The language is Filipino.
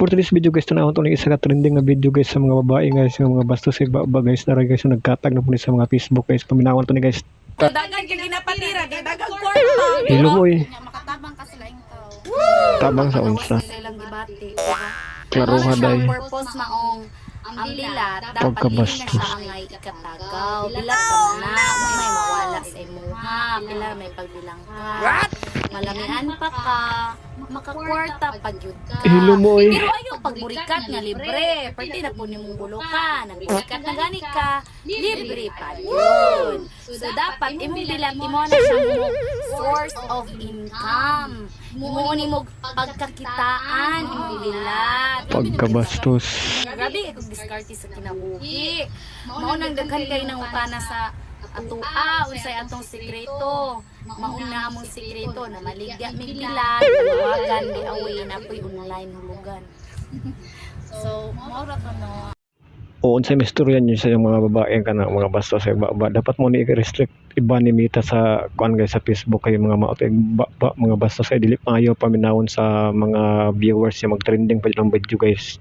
For today's video guys, tanawon to isa ka trending nga video guys sa mga babae guys, sa mga bastos sa baba guys, na guys, nagkatag na po ni sa mga Facebook guys, paminawon to ni guys. Dagan ka ginapatira, dagang kwarta. Hilo mo eh, Nya makatabang ka sila tao. tabang sa unsa. Sa ilang gibati. Klaro ha Ano day. purpose maong ang dilat dapat na Pagkabastos. siya ang ikatagaw. Bilang ka na, may mawala sa imuha. Bilang may pagbilang ka. Malamian pa ka. Makakwarta pag yun ka. Hilo mo eh. Pero ayaw pagburikat nga libre. Pwede na po nimong bulukan. Nagburikat na gani ka. Libre pa yun. So dapat imong bilang imo na siya mo source of income. Imo ni mo pagkakitaan imong. Pagkabastos. Grabe ako diskarte sa kinabuhi. Mao nang daghan kay nang utana sa atua unsay atong sikreto. Mauna among sikreto na maligya mig bilat, tawagan di away na po'y online hulugan. So, mao ra to no. O unsay misturyan niyo sa mga babae kana mga bastos sa baba, dapat mo ni i-restrict iba ni Mita sa kuan guys sa Facebook kay mga maot eh, ba, ba, mga bastos ay dili pa ayaw paminawon sa mga viewers yung mag-trending pa lang video guys.